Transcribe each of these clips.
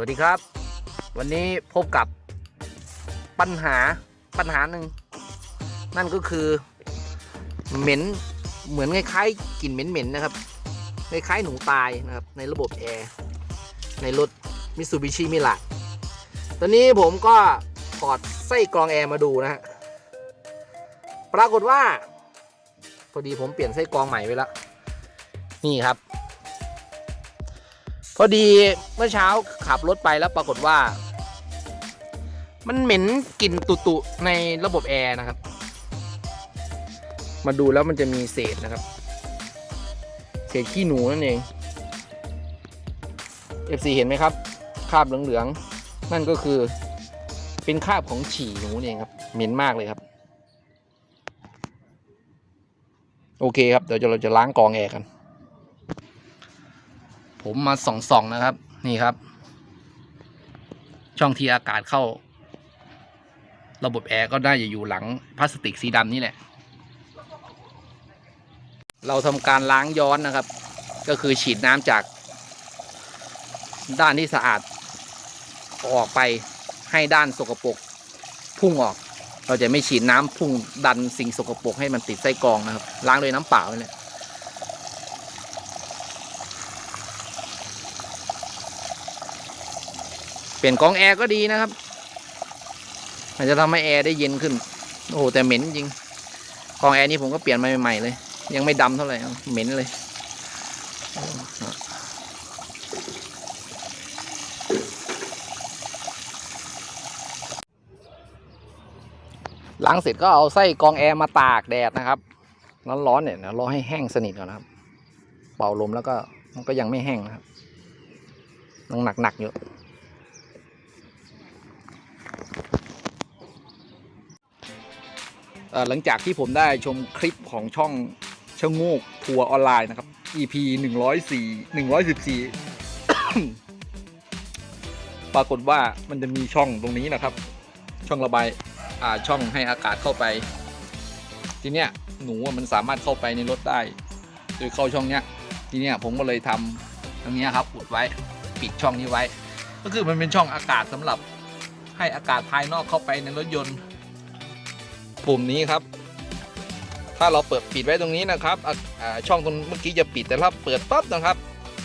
วัสดีครับ วันนี้พบกับปัญหาปัญหาหนึ่งนั่นก็คือเหม็นเหมือนคล้ายๆกลิ่นเหม็นๆนะครับคล้ายๆหนูตายนะครับในระบบแอร์ในรถมิ t ูบิชิมิล a ตอนนี้ผมก็ถอดไส้กรองแอร์มาดูนะฮะปรากฏว่า พอดีผมเปลี่ยนไส้กรองใหม่ไปแล้วนี่ครับ พอดีเมื่อเช้าขับรถไปแล้วปรากฏว่า มันเหม็นกลิ่นตุๆในระบบแอร์นะครับ มาดูแล้วมันจะมีเศษนะครับ เศษขี้หนูนั่นเอง FC เห็นไหมครับคราบเหลืองๆนั่นก็คือเป็นคราบของฉี่หนูนี่เองครับ เหม็นมากเลยครับ โอเคครับ เดี๋ยวเราจะล้างกรองแอร์กัน ผมมาส่องๆนะครับ นี่ครับ ช่องที่อากาศเข้า ระบบแอร์ก็ได้จะอยู่หลังพลาสติกสีดำนี่แหละ เราทำการล้างย้อนนะครับ ก็คือฉีดน้ำจาก ด้านที่สะอาด ออกไปให้ด้านสกปรกพุ่งออก เราจะไม่ฉีดน้ำพุ่งดันสิ่งสกปรกให้มันติดไส้กรองนะครับ ล้างด้วยน้ำเปล่านี่แหละ เปลี่ยนกองแอร์ก็ดีนะครับมันจะทำให้แอร์ได้เย็นขึ้น โอ้โหแต่เหม็นจริง กองแอร์นี่ผมก็เปลี่ยนมาใหม่ๆเลย ยังไม่ดำเท่าไหร่เหม็นเลยหลังเสร็จก็เอาไส้กองแอร์มาตากแดดนะครับร้อนๆเนี่ยนะรอให้แห้งสนิทก่อนนะครับ เป่าลมแล้วก็มันก็ยังไม่แห้งนะครับหนักๆอยู่ หลังจากที่ผมได้ชมคลิปของช่องชะโงกทัวร์ออนไลน์นะครับ EP 104 114 ปรากฏว่ามันจะมีช่องตรงนี้นะครับ ช่องระบายอ่าช่องให้อากาศเข้าไป ทีเนี้ยหนูมันสามารถเข้าไปในรถได้ โดยเข้าช่องเนี้ย ทีเนี้ยผมก็เลยทำตรงเนี้ยครับอุดไว้ปิดช่องนี้ไว้ ก็คือมันเป็นช่องอากาศสำหรับให้อากาศภายนอกเข้าไปในรถยนต์ ปุ่มนี้ครับ ถ้าเราเปิดปิดไว้ตรงนี้นะครับช่องตรงเมื่อกี้จะปิดแต่ถ้าเปิดปั๊บนะครับ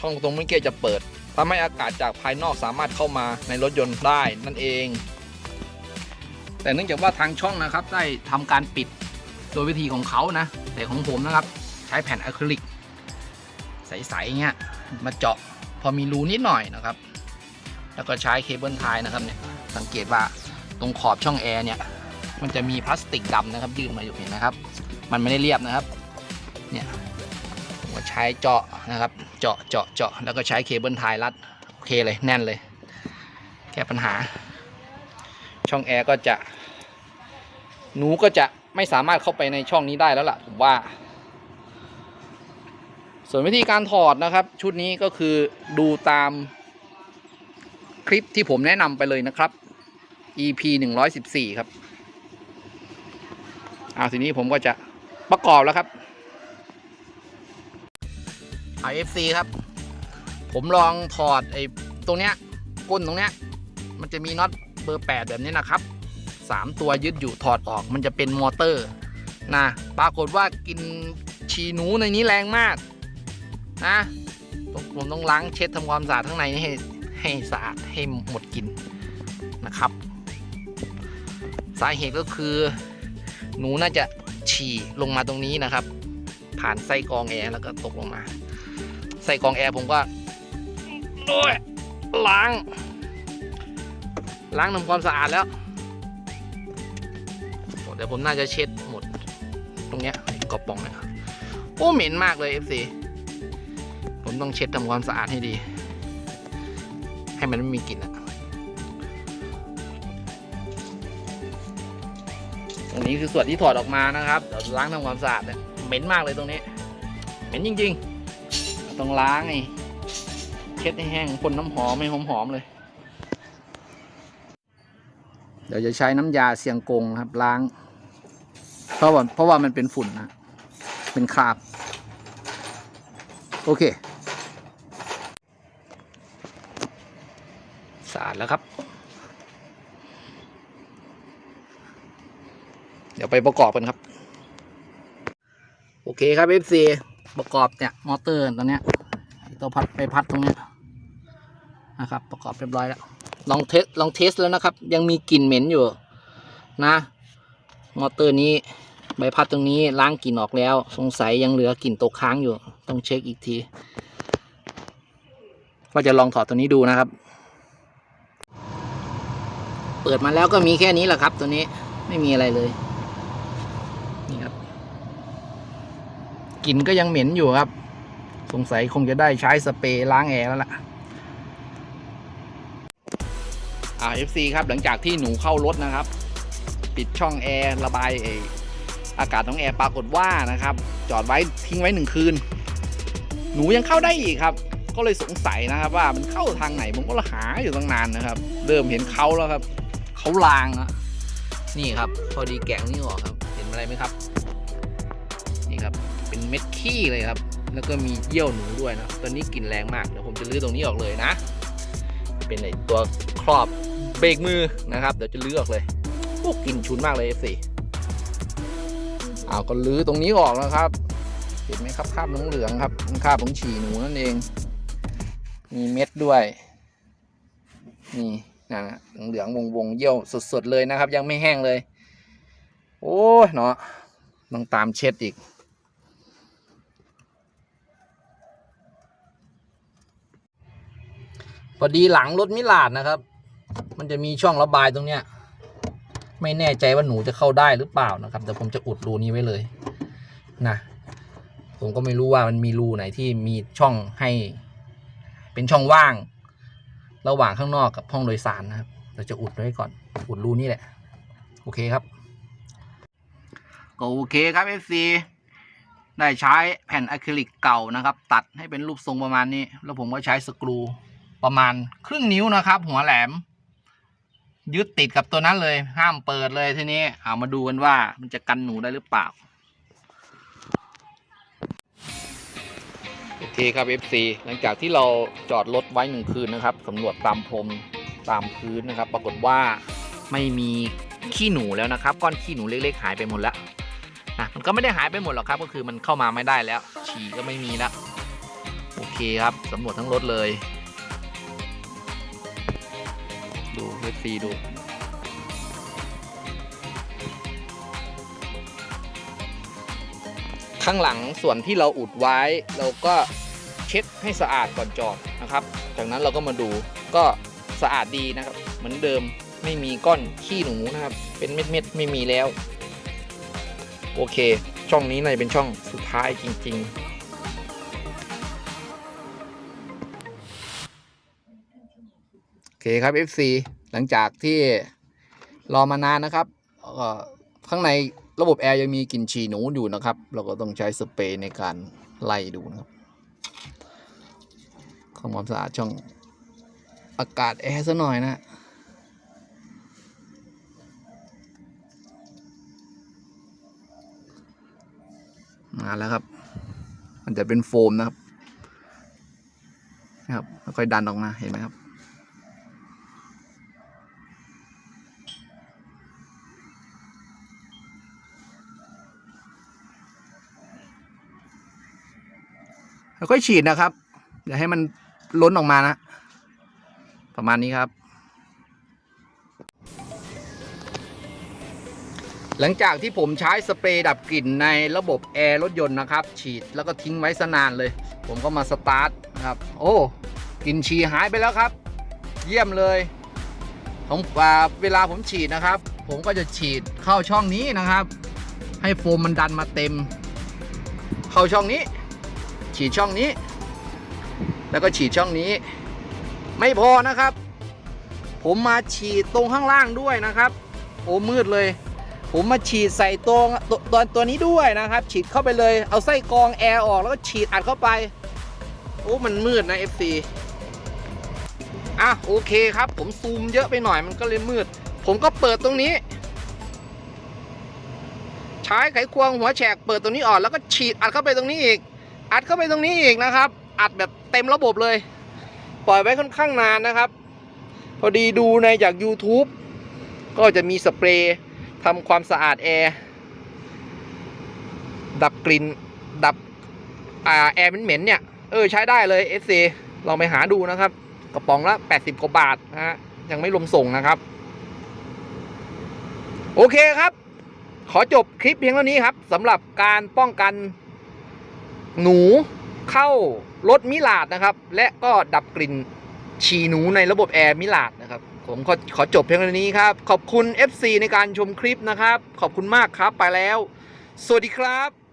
ช่องตรงเมื่อกี้จะเปิดทำให้อากาศจากภายนอกสามารถเข้ามาในรถยนต์ได้นั่นเอง แต่เนื่องจากว่าทางช่องนะครับ ได้ทำการปิดโดยวิธีของเขานะ แต่ของผมนะครับ ใช้แผ่นอะคริลิก ใสๆเงี้ยมาเจาะพอมีรูนิดหน่อยนะครับ แล้วก็ใช้เคเบิลไทยนะครับเนี่ยสังเกตว่าตรงขอบช่องแอร์เนี่ย มันจะมีพลาสติกดำนะครับ ยื่นมาอยู่เห็นนะครับ มันไม่ได้เรียบนะครับ เนี่ยผมใช้เจาะนะครับ เจาะเจาะเจาะแล้วก็ใช้เคเบิลไทยรัดโอเคเลยแน่นเลย แก้ปัญหา ช่องแอร์ก็จะ หนูก็จะไม่สามารถเข้าไปในช่องนี้ได้แล้วล่ะผมว่า ส่วนวิธีการถอดนะครับ ชุดนี้ก็คือดูตามคลิปที่ผมแนะนำไปเลยนะครับ EP 114 ครับ เอาทีนี้ผมก็จะประกอบแล้วครับเอา FC ครับ ผมลองถอดไอ้ตรงเนี้ยก้นตรงเนี้ยมันจะมีน็อตเบอร์ 8 แบบนี้นะครับ 3 ตัวยึดอยู่ถอดออกมันจะเป็นมอเตอร์นะปรากฏว่ากินฉี่หนูในนี้แรงมากนะต้องผมต้องล้างเช็ดทำความสะอาดข้างในให้ให้สะอาดให้หมดกินนะครับ สาเหตุก็คือ หนูน่าจะฉี่ลงมาตรงนี้นะครับ ผ่านไส้กรองแอร์แล้วก็ตกลงมา ไส้กรองแอร์ผมก็โอ้ยล้าง ล้างทำความสะอาดแล้วเดี๋ยวผมน่าจะเช็ดหมด ตรงเนี้ยกระป๋องเนี่ยโอ้เหม็นมากเลย FC ผมต้องเช็ดทำความสะอาดให้ดี ให้มันไม่มีกลิ่นอะ รงนี้คือส่วนที่ถอดออกมานะครับเดี๋ยวล้างทำความสะอาดเนี่ยเหม็นมากเลยตรงนี้ เหม็นจริงๆ ต้องล้างไงเช็ดให้แห้งพ่นน้ำหอมให้หอมๆเลย เดี๋ยวจะใช้น้ำยาเสียงกงครับล้าง เพราะว่าเพราะว่ามันเป็นฝุ่นนะเป็นคราบ โอเคสะอาดแล้วครับ เดี๋ยวไปประกอบกันครับ โอเคครับ FC ประกอบเนี่ยมอเตอร์ตัวเนี้ยตัวพัดไปพัดตรงเนี้ยนะครับ ประกอบเรียบร้อยแล้ว ลองเทสลองเทสแล้วนะครับ ยังมีกลิ่นเหม็นอยู่นะ มอเตอร์นี้ใบพัดตรงนี้ล้างกลิ่นออกแล้ว สงสัยยังเหลือกลิ่นตกค้างอยู่ ต้องเช็คอีกที ก็จะลองถอดตัวนี้ดูนะครับ เปิดมาแล้วก็มีแค่นี้แหละครับ ตัวนี้ไม่มีอะไรเลย นี่ครับกลิ่นก็ยังเหม็นอยู่ครับ สงสัยคงจะได้ใช้สเปรย์ล้างแอร์แล้วล่ะอ่า FC ครับหลังจากที่หนูเข้ารถนะครับ ปิดช่องแอร์ระบายเออากาศของแอร์ปรากฏว่านะครับ จอดไว้ทิ้งไว้หนึ่งคืน หนูยังเข้าได้อีกครับ ก็เลยสงสัยนะครับ ว่ามันเข้าทางไหนผมก็หาอยู่ตั้งนานนะครับ เริ่มเห็นเขาแล้วครับเขาลางอะนี่ครับ พอดีแกะนี่ออกครับ อะไรไหมครับ นี่ครับ เป็นเม็ดขี้เลยครับ แล้วก็มีเยี่ยวหนูด้วยนะตัวนี้กลิ่นแรงมาก เดี๋ยวผมจะลื้อตรงนี้ออกเลยนะ เป็นไอตัวครอบเบรกมือนะครับ เดี๋ยวจะลื้อออกเลยโอ้กลิ่นชุนมากเลยสิเอาก็ลื้อตรงนี้ออกแล้วครับ เห็นไหมครับคราบเหลืองๆครับคราบของฉี่หนูนั่นเอง มีเม็ดด้วย นี่นะเหลืองวงๆเยี่ยวสดๆเลยนะครับ ยังไม่แห้งเลย โอ้ยเนาะต้องตามเช็ดอีก พอดีหลังรถมิลาดนะครับ มันจะมีช่องระบายตรงเนี้ย ไม่แน่ใจว่าหนูจะเข้าได้หรือเปล่านะครับ แต่ผมจะอุดรูนี้ไว้เลย นะ ผมก็ไม่รู้ว่ามันมีรูไหนที่มีช่องให้ เป็นช่องว่าง ระหว่างข้างนอกกับห้องโดยสารนะครับ เราจะอุดไว้ก่อน อุดรูนี่แหละ โอเคครับ ก็โอเคครับ FC ได้ใช้แผ่นอะคริลิกเก่านะครับ ตัดให้เป็นรูปทรงประมาณนี้ แล้วผมก็ใช้สกรูประมาณครึ่งนิ้วนะครับ หัวแหลม ยึดติดกับตัวนั้นเลย ห้ามเปิดเลยทีนี้เอามาดูกันว่ามันจะกันหนูได้หรือเปล่าโอเคครับ FC หลังจากที่เราจอดรถไว้หนึ่งคืนนะครับสำรวจตามพรมตามพื้นนะครับ ปรากฏว่าไม่มีขี้หนูแล้วนะครับ ก้อนขี้หนูเล็กๆหายไปหมดแล้ว นะมันก็ไม่ได้หายไปหมดหรอกครับ ก็คือมันเข้ามาไม่ได้แล้ว ฉี่ก็ไม่มีแล้วโอเคครับสำรวจทั้งรถเลย ดู FC ดูข้างหลังส่วนที่เราอุดไว้ เราก็เช็ดให้สะอาดก่อนจอดนะครับ จากนั้นเราก็มาดูก็สะอาดดีนะครับ เหมือนเดิมไม่มีก้อนขี้หนูนะครับ เป็นเม็ดๆไม่มีแล้ว โอเค ช่องนี้น่าจะเป็นช่องสุดท้ายจริงๆโอเคครับ FC หลังจากที่รอมานานนะครับก็ข้างในระบบแอร์ยังมีกลิ่นฉี่หนูอยู่นะครับ เราก็ต้องใช้สเปรย์ในการไล่ดูนะครับทำความสะอาดช่องอากาศแอร์ซะหน่อยนะ มาแล้วครับ มันจะเป็นโฟมนะครับนะครับค่อยดันออกมาเห็นไหมครับ ค่อยฉีดนะครับ อย่าให้มันล้นออกมานะ ประมาณนี้ครับ หลังจากที่ผมใช้สเปรย์ดับกลิ่นในระบบแอร์รถยนต์นะครับ ฉีดแล้วก็ทิ้งไว้สนานเลย ผมก็มาสตาร์ทนะครับโอ้กลิ่นฉี่หายไปแล้วครับ เยี่ยมเลยผมอ่าเวลาผมฉีดนะครับ ผมก็จะฉีดเข้าช่องนี้นะครับ ให้โฟมมันดันมาเต็ม เข้าช่องนี้ ฉีดช่องนี้ แล้วก็ฉีดช่องนี้ ไม่พอนะครับ ผมมาฉีดตรงข้างล่างด้วยนะครับ โอ้มืดเลย ผมมาฉีดใส่ตัวตัวตัวนี้ด้วยนะครับ ฉีดเข้าไปเลยเอาไส้กรองแอร์ออกแล้วก็ฉีดอัดเข้าไปโอ้มันมืดนะ FC อะโอเคครับ ผมซูมเยอะไปหน่อยมันก็เลยมืด ผมก็เปิดตรงนี้ ใช้ไขควงหัวแฉกเปิดตรงนี้ออกแล้วก็ฉีดอัดเข้าไปตรงนี้อีก อัดเข้าไปตรงนี้อีกนะครับ อัดแบบเต็มระบบเลย ปล่อยไว้ค่อนข้างนานนะครับ พอดีดูในจาก YouTube ก็จะมีสเปรย์ ทำความสะอาดแอร์ ดับกลิ่น ดับอ่าแอร์เหม็นๆเนี่ย เออ ใช้ได้เลย SC ลองไปหาดูนะครับ กระป๋องละ 80 กว่าบาทนะฮะ ยังไม่รวมส่งนะครับ โอเคครับ ขอจบคลิปเพียงเท่านี้ครับสำหรับการป้องกันหนูเข้ารถมิลาดนะครับ และก็ดับกลิ่นฉี่หนูในระบบแอร์มิลาดนะครับ ผมขอขอจบเพียงเท่านี้ครับ ขอบคุณ FC ในการชมคลิปนะครับ ขอบคุณมากครับไปแล้ว สวัสดีครับ